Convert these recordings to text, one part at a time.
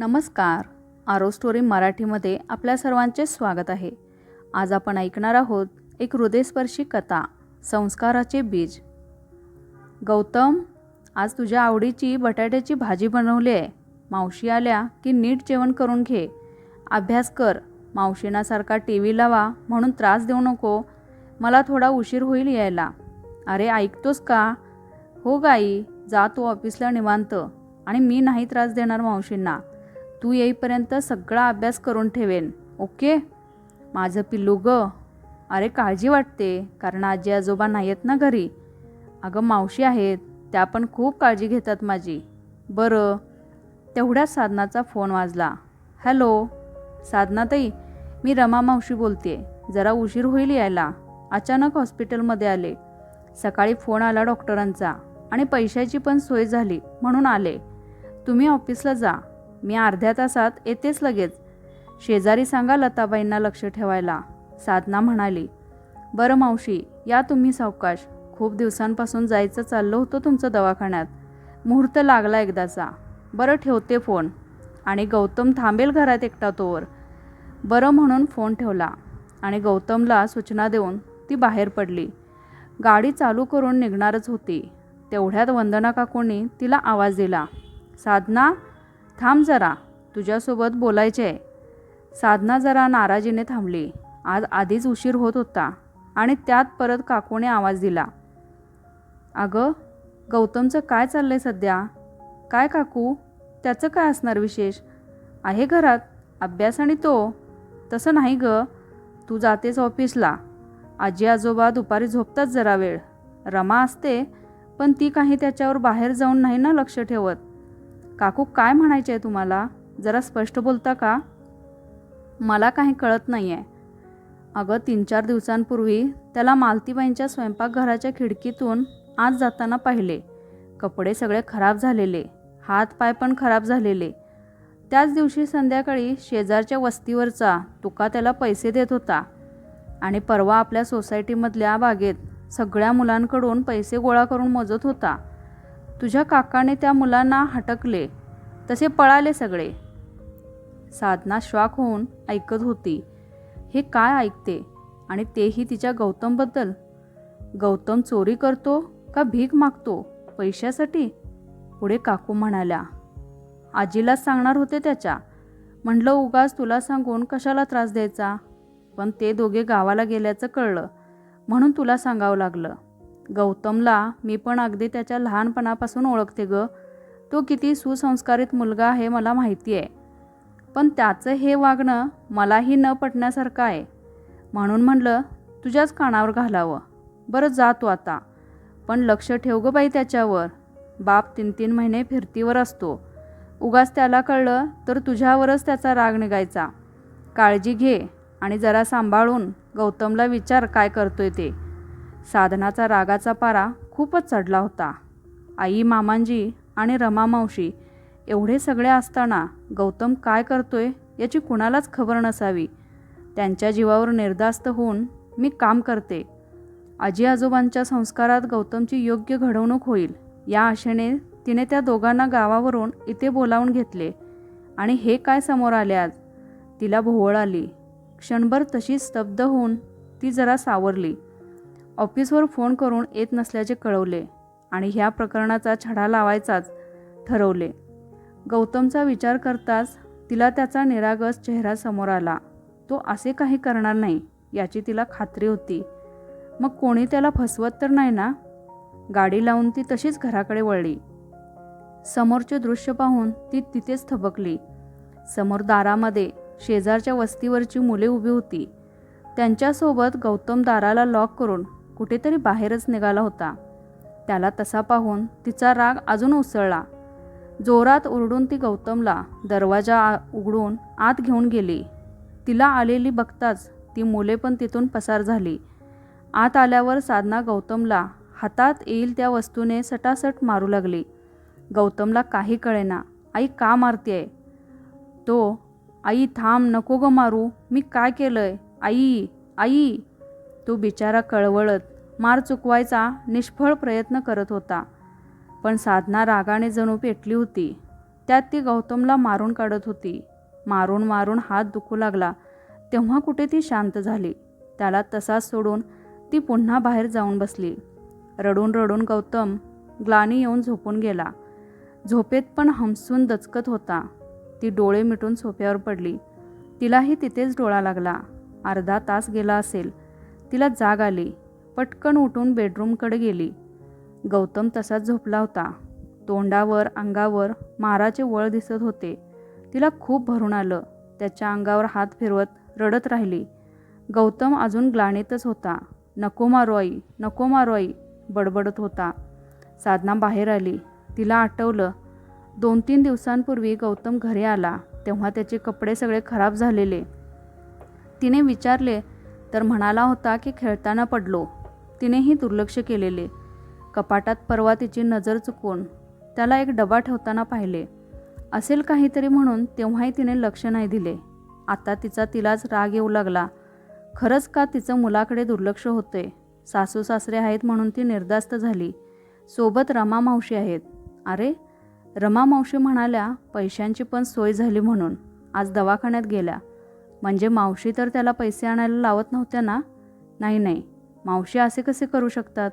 नमस्कार. आरो स्टोरी मराठीमध्ये आपल्या सर्वांचे स्वागत आहे. आज आपण ऐकणार आहोत एक हृदयस्पर्शी कथा संस्काराचे बीज. गौतम आज तुझ्या आवडीची बटाट्याची भाजी बनवली आहे. मावशी आल्या की नीट जेवण करून घे. अभ्यास कर. मावशीनासारखा टी व्ही लावा म्हणून त्रास देऊ नको. मला थोडा उशीर होईल यायला. अरे ऐकतोस का? हो गाई. जा तू ऑफिसला निवांत. आणि मी नाही त्रास देणार मावशींना. तू येईपर्यंत सगळा अभ्यास करून ठेवेन ओके? माझं पिल्लू ग. अरे काळजी वाटते कारण आजी आजोबा नाही आहेत ना घरी. अगं मावशी आहेत त्या पण खूप काळजी घेतात माझी. बरं. तेवढ्याच साधनाचा फोन वाजला. हॅलो. साधनाताई मी रमा मावशी बोलते जरा उशीर होईल यायला. अचानक हॉस्पिटलमध्ये आले. सकाळी फोन आला डॉक्टरांचा आणि पैशाची पण सोय झाली म्हणून आले. तुम्ही ऑफिसला जा. मी अर्ध्या तासात येतेच लगेच. शेजारी सांगा लताबाईंना लक्ष ठेवायला. साधना म्हणाली बरं मावशी या तुम्ही सावकाश. खूप दिवसांपासून जायचं चाललं होतं तुमचं दवाखान्यात. मुहूर्त लागला एकदाचा. बरं ठेवते फोन. आणि गौतम थांबेल घरात एकटा तोवर. बरं म्हणून फोन ठेवला आणि गौतमला सूचना देऊन ती बाहेर पडली. गाडी चालू करून निघणारच होती. तेवढ्यात वंदना काकूंनी तिला आवाज दिला साधना थांब जरा तुझ्यासोबत बोलायचे आहे. साधना जरा नाराजीने थांबली. आज आधीच उशीर होत होता आणि त्यात परत काकूने आवाज दिला. अगं गौतमचं काय चाललं आहे सध्या? काय काकू? त्याचं काय असणार विशेष? आहे घरात? अभ्यास आणि तो? तसं नाही ग. तू जातेस ऑफिसला. आजी आजोबा दुपारी झोपतात जरा वेळ. रमा असते पण ती काही त्याच्यावर बाहेर जाऊन नाही ना लक्ष ठेवत. काकू काय म्हणायचे आहे तुम्हाला? जरा स्पष्ट बोलता का? मला काही कळत नाही आहे अगं तीन चार दिवसांपूर्वी त्याला मालतीबाईंच्या स्वयंपाकघराच्या खिडकीतून आत जाताना पाहिले. कपडे सगळे खराब झालेले हात पाय पण खराब झालेले. त्याच दिवशी संध्याकाळी शेजारच्या वस्तीवरचा तुका त्याला पैसे देत होता. आणि परवा आपल्या सोसायटीमधल्या बागेत सगळ्या मुलांकडून पैसे गोळा करून मोजत होता. तुझ्या काकाने त्या मुलांना हटकले तसे पळाले सगळे. साधना श्वाक होऊन ऐकत होती. हे काय ऐकते? आणि तेही तिच्या गौतमबद्दल? गौतम चोरी करतो का भीक मागतो पैशासाठी? पुढे काकू म्हणाल्या. आजीलाच सांगणार होते त्याच्या. म्हणलं उगाच तुला सांगून कशाला त्रास द्यायचा? पण ते दोघे गावाला गेल्याचं कळलं. म्हणून तुला सांगावं लागलं. गौतमला मी पण अगदी त्याच्या लहानपणापासून ओळखते ग. तो किती सुसंस्कारित मुलगा आहे मला माहिती आहे. पण त्याचं हे वागणं मलाही न पटण्यासारखं आहे. म्हणून म्हणलं तुझ्याच कानावर घालावं. बरं जातो आता. पण लक्ष ठेव गं बाई त्याच्यावर. बाप तीन तीन महिने फिरतीवर असतो. उगाच त्याला कळलं तर तुझ्यावरच त्याचा राग निघायचा. काळजी घे आणि जरा सांभाळून गौतमला विचार काय करतोय ते. साधनाचा रागाचा पारा खूपच चढला होता. आई मामांजी आणि रमा मावशी एवढे सगळे असताना गौतम काय करतोय याची कुणालाच खबर नसावी. त्यांच्या जीवावर निर्धास्त होऊन मी काम करते. आजी आजोबांच्या संस्कारात गौतमची योग्य घडवणूक होईल या आशेने तिने त्या दोघांना गावावरून इथे बोलावून घेतले. आणि हे काय समोर आले आज? तिला भोवळ आली. क्षणभर तशी स्तब्ध होऊन ती जरा सावरली. ऑफिसवर फोन करून येत नसल्याचे कळवले आणि ह्या प्रकरणाचा छडा लावायचाच ठरवले. गौतमचा विचार करताच तिला त्याचा निरागस चेहरा समोर आला. तो असे काही करणार नाही याची तिला खात्री होती. मग कोणी त्याला फसवत तर नाही ना? गाडी लावून ती तशीच घराकडे वळली. समोरचे दृश्य पाहून ती तिथेच थबकली. समोर दारामध्ये शेजारच्या वस्तीवरची मुले उभी होती. त्यांच्यासोबत गौतम दाराला लॉक करून कुठेतरी बाहेरच निघाला होता. त्याला तसा पाहून तिचा राग अजून उसळला. जोरात ओरडून ती गौतमला दरवाजा आ- उघडून आत घेऊन गेली. तिला आलेली बघताच ती मुले पण तिथून पसार झाली. आत आल्यावर साधना गौतमला हातात येईल त्या वस्तूने सटासट मारू लागली. गौतमला काही कळेना आई का मारतेय? तो आई थांब नको ग मारू. मी काय केलंय? आई आई. तो बिचारा कळवळत मार चुकवायचा निष्फळ प्रयत्न करत होता. पण साधना रागाने जणू पेटली होती. त्यात ती गौतमला मारून काढत होती. मारून मारून हात दुखू लागला. तेव्हा कुठे ती शांत झाली? त्याला तसाच सोडून ती पुन्हा बाहेर जाऊन बसली. रडून रडून गौतम ग्लानी येऊन झोपून गेला. झोपेत पण हमसून दचकत होता. ती डोळे मिटून सोफ्यावर पडली. तिलाही तिथेच डोळा लागला. अर्धा तास गेला असेल. तिला जाग आली. पटकन उठून बेडरूमकडे गेली. गौतम तसाच झोपला होता. तोंडावर अंगावर माराचे वळ दिसत होते. तिला खूप भरून आलं. त्याच्या अंगावर हात फिरवत रडत राहिली. गौतम अजून ग्लाणीतच होता. नको मारो आई नको मारो आई बडबडत होता. साधना बाहेर आली. तिला आठवलं. दोन तीन दिवसांपूर्वी गौतम घरी आला. तेव्हा त्याचे कपडे सगळे खराब झालेले. तिने विचारले तर म्हणाला होता की खेळताना पडलो. तिनेही दुर्लक्ष केलेले. कपाटात परवा तिची नजर चुकवून त्याला एक डबा ठेवताना पाहिले. असेल काहीतरी म्हणून तेव्हाही तिने लक्ष नाही दिले. आता तिचा तिलाच राग येऊ लागला. खरंच का तिचं मुलाकडे दुर्लक्ष होते सासू सासरे आहेत म्हणून ती निर्धास्त झाली. सोबत रमा मावशी आहेत. अरे रमा मावशी म्हणाल्या पैशांची पण सोय झाली म्हणून. आज दवाखान्यात गेल्या. म्हणजे मावशी तर त्याला पैसे आणायला लावत नव्हत्या ना? नाही नाही. मावशी असे कसे करू शकतात?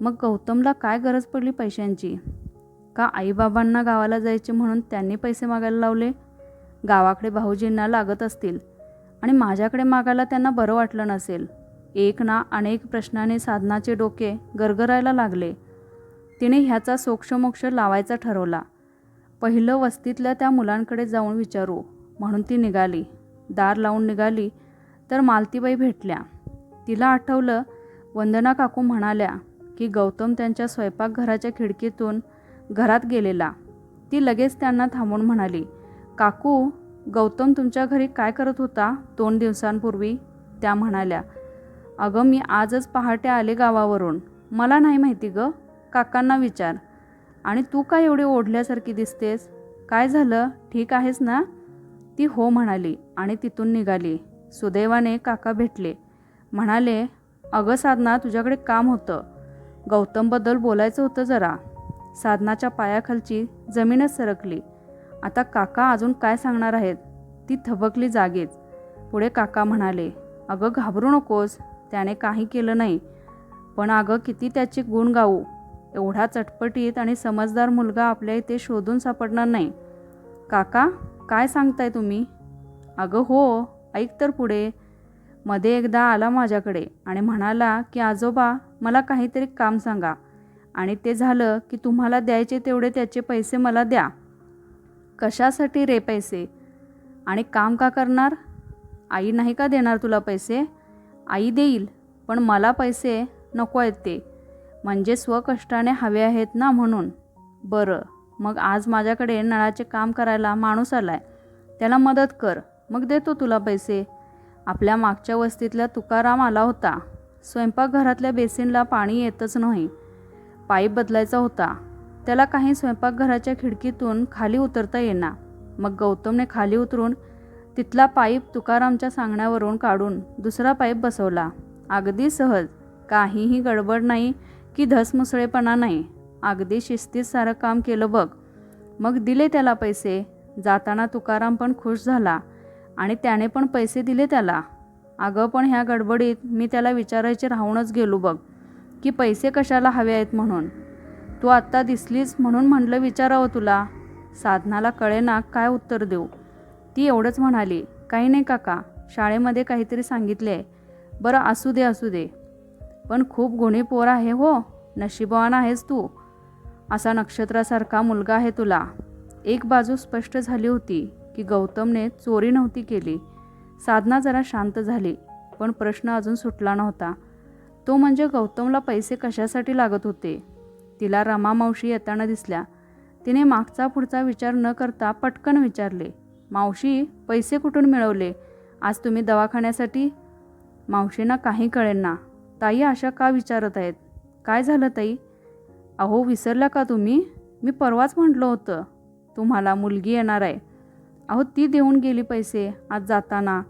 मग गौतमला काय गरज पडली पैशांची? का आईबाबांना गावाला जायचे म्हणून त्यांनी पैसे मागायला लावले? गावाकडे भाऊजींना लागत असतील आणि माझ्याकडे मागायला त्यांना बरं वाटलं नसेल. एक ना अनेक प्रश्नाने साधनाचे डोके गरगरायला लागले. तिने ह्याचा सोक्षमोक्ष लावायचा ठरवला. पहिलं वस्तीतल्या त्या मुलांकडे जाऊन विचारू. म्हणून ती निघाली. दार लावून निघाली तर मालतीबाई भेटल्या. तिला आठवलं वंदना काकू म्हणाल्या की गौतम त्यांच्या स्वयंपाकघराच्या खिडकीतून घरात गेलेला. ती लगेच त्यांना थांबून म्हणाली काकू गौतम तुमच्या घरी काय करत होता दोन दिवसांपूर्वी? त्या म्हणाल्या अगं मी आजच पहाटे आले गावावरून. मला नाही माहिती गं. काकांना विचार. आणि तू काय एवढी ओढल्यासारखी दिसतेस? काय झालं? ठीक आहेस ना? ती हो म्हणाली आणि तिथून निघाली. सुदैवाने काका भेटले. म्हणाले अगं साधना तुझ्याकडे काम होतं. गौतमबद्दल बोलायचं होतं जरा. साधनाच्या पायाखालची जमीनच सरकली. आता काका अजून काय सांगणार आहेत? ती थबकली जागेच पुढे काका म्हणाले अगं घाबरू नकोस त्याने काही केलं नाही. पण अगं किती त्याचे गुण गाऊ. एवढा चटपटीत आणि समजदार मुलगा आपल्या इथे शोधून सापडणार नाही. काका काय सांगताय तुम्ही? अगं हो ऐक तर पुढे. मध्ये एकदा आला माझ्याकडे आणि म्हणाला की आजोबा मला काहीतरी काम सांगा. आणि ते झालं की तुम्हाला द्यायचे तेवढे त्याचे पैसे मला द्या. कशासाठी रे पैसे? आणि काम का करणार? आई नाही का देणार तुला पैसे? आई देईल पण मला पैसे नको आहेत ते. म्हणजे स्वकष्टाने हवे आहेत ना म्हणून. बरं मग आज माझ्याकडे नळाचे काम करायला माणूस आला आहे त्याला मदत कर. मग देतो तुला पैसे. आपल्या मागच्या वस्तीतल्या तुकाराम आला होता. स्वयंपाकघरातल्या बेसिनला पाणी येतच नाही. पाईप बदलायचा होता. त्याला काही स्वयंपाकघराच्या खिडकीतून खाली उतरता येणार मग गौतमने खाली उतरून तिथला पाईप तुकारामच्या सांगण्यावरून काढून दुसरा पाईप बसवला. अगदी सहज. काहीही गडबड नाही की धसमुसळेपणा नाही. अगदी शिस्तीत सारं काम केलं बघ. मग दिले त्याला पैसे. जाताना तुकाराम पण खुश झाला. आणि त्याने पण पैसे दिले त्याला. अगं पण ह्या गडबडीत मी त्याला विचारायचे राहूनच गेलो बघ की पैसे कशाला हवे आहेत म्हणून. तू आत्ता दिसलीस म्हणून म्हटलं विचारावं तुला. साधनाला कळेना काय उत्तर देऊ. ती एवढंच म्हणाली काही नाही काका शाळेमध्ये काहीतरी सांगितले आहे. बरं असू दे असू दे. पण खूप गुणी पोर आहे हो नशिबवान आहेस तू. असा नक्षत्रासारखा मुलगा आहे तुला. एक बाजू स्पष्ट झाली होती. की गौतमने चोरी नव्हती केली. साधना जरा शांत झाली पण प्रश्न अजून सुटला नव्हता. तो म्हणजे गौतमला पैसे कशासाठी लागत होते? तिला रमा मावशी येताना दिसल्या. तिने मागचा पुढचा विचार न करता पटकन विचारले मावशी पैसे कुठून मिळवले? आज तुम्ही दवाखान्यासाठी? मावशींना काही कळेना. ताई अशा का विचारत आहेत? काय झालं ताई? अहो विसरला का तुम्ही? मी परवाच म्हटलं होतं. तुम्हाला मुलगी येणार आहे. अहो ती देऊन गेली पैसे आज जाताना.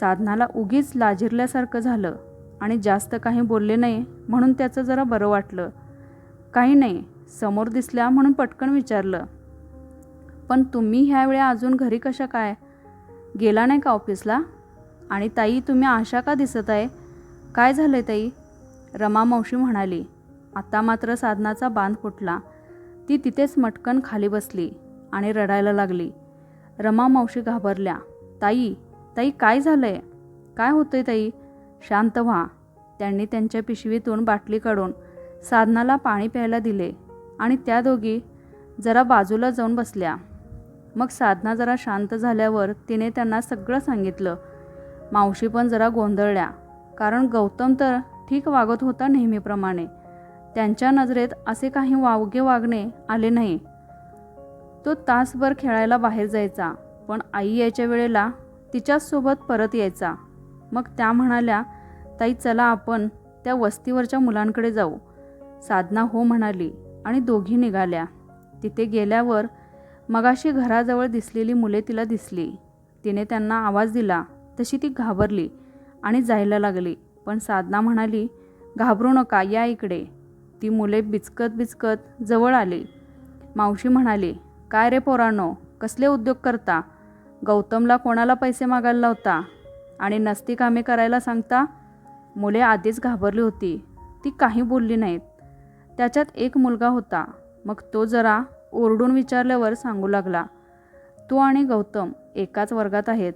साधनाला उगीच लाजिरल्यासारखं झालं आणि जास्त काही बोलले नाही म्हणून त्याचं जरा बरं वाटलं. काही नाही समोर दिसल्या म्हणून पटकन विचारलं. पण तुम्ही ह्यावेळी अजून घरी कशा काय? गेला नाही का ऑफिसला? आणि ताई तुम्ही आशा का दिसत आहे? काय झालं आहे ताई? रमा मावशी म्हणाली आता मात्र साधनाचा बांध फुटला. ती तिथेच मटकन खाली बसली आणि रडायला लागली. रमा मावशी घाबरल्या. ताई ताई काय झालं आहे काय होतंय ताई? शांत व्हा. त्यांनी त्यांच्या पिशवीतून बाटली काढून साधनाला पाणी प्यायला दिले आणि त्या दोघी जरा बाजूला जाऊन बसल्या. मग साधना जरा शांत झाल्यावर तिने त्यांना सगळं सांगितलं. मावशी पण जरा गोंधळल्या कारण गौतम तर ठीक वागत होता नेहमीप्रमाणे. त्यांच्या नजरेत असे काही वावगे वागणे आले नाही. तो तासभर खेळायला बाहेर जायचा पण आई यायच्या वेळेला तिच्याचसोबत परत यायचा. मग त्या म्हणाल्या ताई चला आपण त्या वस्तीवरच्या मुलांकडे जाऊ. साधना हो म्हणाली आणि दोघी निघाल्या. तिथे गेल्यावर मगाशी घराजवळ दिसलेली मुले तिला दिसली. तिने त्यांना आवाज दिला तशी ती घाबरली आणि जायला लागली. पण साधना म्हणाली घाबरू नका या इकडे. ती मुले बिचकत बिचकत जवळ आली. मावशी म्हणाली काय रे पोरांनो? कसले उद्योग करता? गौतमला कोणाला पैसे मागायला लावता? आणि नसती कामे करायला सांगता? मुले आधीच घाबरली होती. ती काही बोलली नाहीत. त्याच्यात एक मुलगा होता. मग तो जरा ओरडून विचारल्यावर सांगू लागला तू आणि गौतम एकाच वर्गात आहेत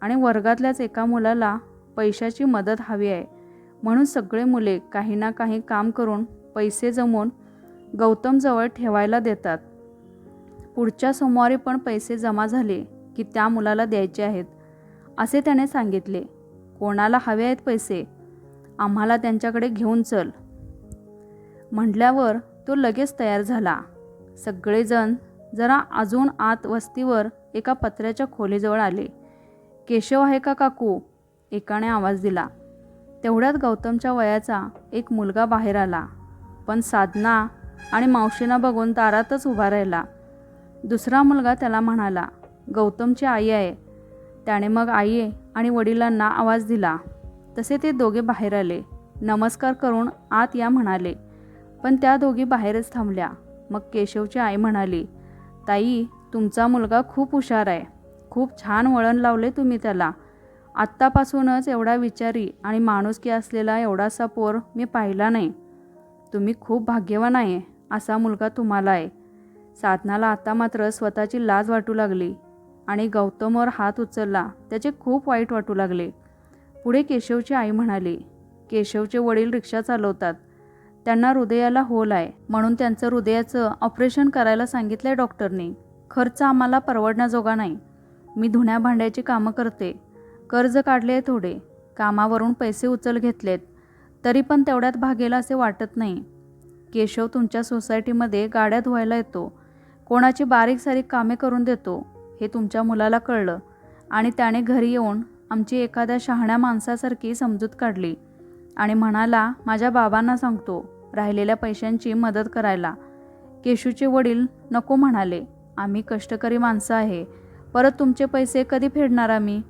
आणि वर्गातल्याच एका मुलाला पैशाची मदत हवी आहे. म्हणून सगळे मुले काही ना काही काम करून पैसे जमवून गौतमजवळ ठेवायला देतात. पुढच्या सोमवारी पण पैसे जमा झाले की त्या मुलाला द्यायचे आहेत असे त्याने सांगितले. कोणाला हवे आहेत पैसे? आम्हाला त्यांच्याकडे घेऊन चल. म्हटल्यावर तो लगेच तयार झाला. सगळेजण जरा अजून आत वस्तीवर एका पत्र्याच्या खोलीजवळ आले. केशव आहे का काकू? एकाने आवाज दिला. तेवढ्यात गौतमच्या वयाचा एक मुलगा बाहेर आला. पण साधना आणि मावशींना बघून दारातच उभा राहिला. दुसरा मुलगा त्याला म्हणाला गौतमची आई आहे. त्याने मग आई आणि वडिलांना आवाज दिला. तसे ते दोघे बाहेर आले. नमस्कार करून आत या म्हणाले. पण त्या दोघी बाहेरच थांबल्या. मग केशवची आई म्हणाली ताई तुमचा मुलगा खूप हुशार आहे. खूप छान वळण लावले तुम्ही त्याला. आत्तापासूनच एवढा विचारी आणि माणुसकी असलेला एवढासा पोर मी पाहिला नाही. तुम्ही खूप भाग्यवान आहे असा मुलगा तुम्हाला आहे. साधनाला आता मात्र स्वतःची लाज वाटू लागली आणि गौतमवर हात उचलला त्याचे खूप वाईट वाटू लागले. पुढे केशवची आई म्हणाली केशवचे वडील रिक्षा चालवतात. त्यांना हृदयाला होल आहे. म्हणून त्यांचं हृदयाचं ऑपरेशन करायला सांगितलं आहे डॉक्टरने. खर्च आम्हाला परवडण्याजोगा नाही. मी धुण्या भांड्याची कामं करते. कर्ज काढले आहे थोडे. कामावरून पैसे उचल घेतलेत. तरी पण तेवढ्यात भागेला असे वाटत नाही. केशव तुमच्या सोसायटीमध्ये गाड्या धुवायला येतो. कोणाची बारीक सारीक कामे करून देतो हे तुमच्या मुलाला कळलं. आणि त्याने घरी येऊन आमची एखाद्या शहाण्या माणसासारखी समजूत काढली. आणि म्हणाला माझ्या बाबांना सांगतो राहिलेल्या पैशांची मदत करायला. केशूचे वडील नको म्हणाले आम्ही कष्टकरी माणसं आहे. परत तुमचे पैसे कधी फेडणार आम्ही?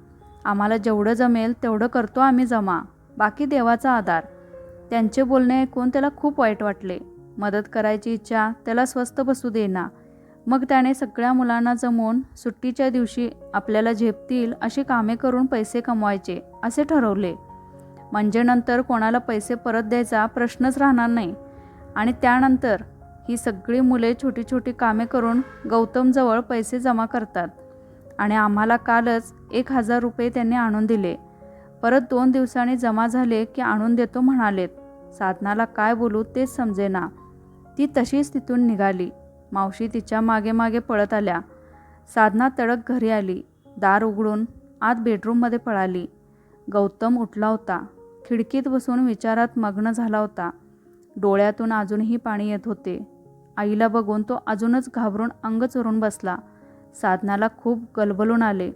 आम्हाला जेवढं जमेल तेवढं करतो आम्ही जमा. बाकी देवाचा आधार. त्यांचे बोलणे ऐकून त्याला खूप वाईट वाटले. मदत करायची इच्छा त्याला स्वस्त बसू देना मग त्याने सगळ्या मुलांना जमवून सुट्टीच्या दिवशी आपल्याला झेपतील अशी कामे करून पैसे कमवायचे असे ठरवले. म्हणजे नंतर कोणाला पैसे परत द्यायचा प्रश्नच राहणार नाही. आणि त्यानंतर ही सगळी मुले छोटी छोटी कामे करून गौतमजवळ पैसे जमा करतात. आणि आम्हाला कालच एक हजार रुपये त्यांनी आणून दिले. परत दोन दिवसांनी जमा झाले की आणून देतो म्हणालेत. साधनाला काय बोलू तेच समजेना. ती तशीच तिथून निघाली. मावशी तिच्यामागे मागे पळत आल्या. साधना तडक घरी आली. दार उघडून आत बेडरूममध्ये पळाली. गौतम उठला होता. खिडकीत बसून विचारात मग्न झाला होता. डोळ्यातून अजूनही पाणी येत होते. आईला बघून तो अजूनच घाबरून अंग चोरून बसला. साधनाला खूप गलबलून आले.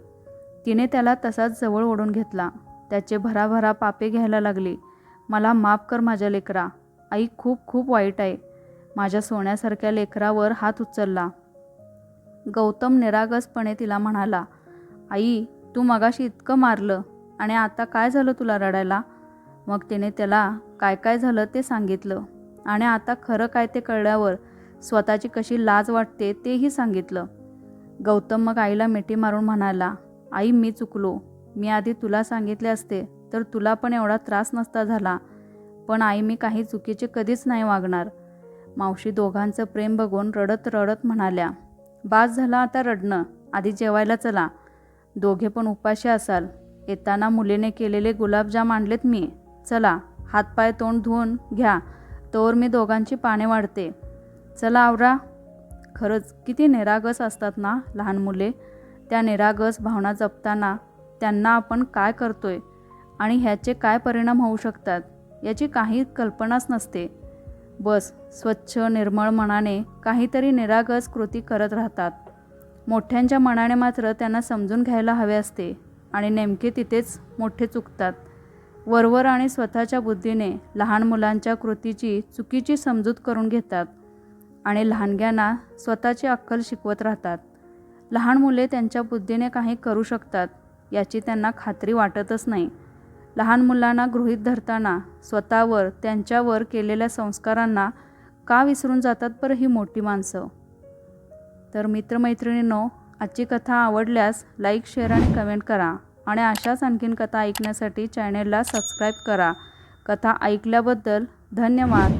तिने त्याला तसाच जवळ ओढून घेतला. त्याचे भराभरा पापे घ्यायला लागले. मला माफ कर माझ्या लेकरा. आई खूप खूप वाईट आहे. माझ्या सोन्यासारख्या लेकरावर हात उचलला. गौतम निरागसपणे तिला म्हणाला आई तू मगाशी इतकं मारलं आणि आता काय झालं तुला रडायला? मग तिने त्याला काय काय झालं ते सांगितलं आणि आता खरं काय ते कळल्यावर स्वतःची कशी लाज वाटते तेही सांगितलं. गौतम मग आईला मिठी मारून म्हणाला आई मी चुकलो. मी आधी तुला सांगितले असते तर तुला पण एवढा त्रास नसता झाला. पण आई मी काही चुकीचे कधीच नाही वागणार. मावशी दोघांचं प्रेम बघून रडत रडत म्हणाल्या बास झाला आता रडणं आधी जेवायला चला. दोघे पण उपाशी असाल. येताना मुलीने केलेले गुलाबजाम आणलेत मी. चला हातपाय तोंड धुवून घ्या. तोवर मी दोघांची पाने वाढते. चला आवरा. खरंच किती निरागस असतात ना लहान मुले. त्या निरागस भावना जपताना त्यांना आपण काय करतोय आणि ह्याचे काय परिणाम होऊ शकतात याची काही कल्पनाच नसते. बस स्वच्छ निर्मळ मनाने काहीतरी निरागस कृती करत राहतात. मोठ्यांच्या मनाने मात्र त्यांना समजून घ्यायला हवे असते आणि नेमके तिथेच मोठे चुकतात. वरवर आणि स्वतःच्या बुद्धीने लहान मुलांच्या कृतीची चुकीची समजूत करून घेतात आणि लहानग्यांना स्वतःची अक्कल शिकवत राहतात. लहान मुले त्यांच्या बुद्धीने काही करू शकतात याची त्यांना खात्री वाटतच नाही. लहान मुलांना गृहीत धरताना स्वतःवर त्यांच्यावर केलेल्या संस्कारांना का विसरून जातात बरं ही मोठी माणसं? तर मित्रमैत्रिणींनो आजची कथा आवडल्यास लाईक शेअर आणि कमेंट करा आणि अशाच आणखीन कथा ऐकण्यासाठी चॅनेलला सबस्क्राईब करा. कथा ऐकल्याबद्दल धन्यवाद.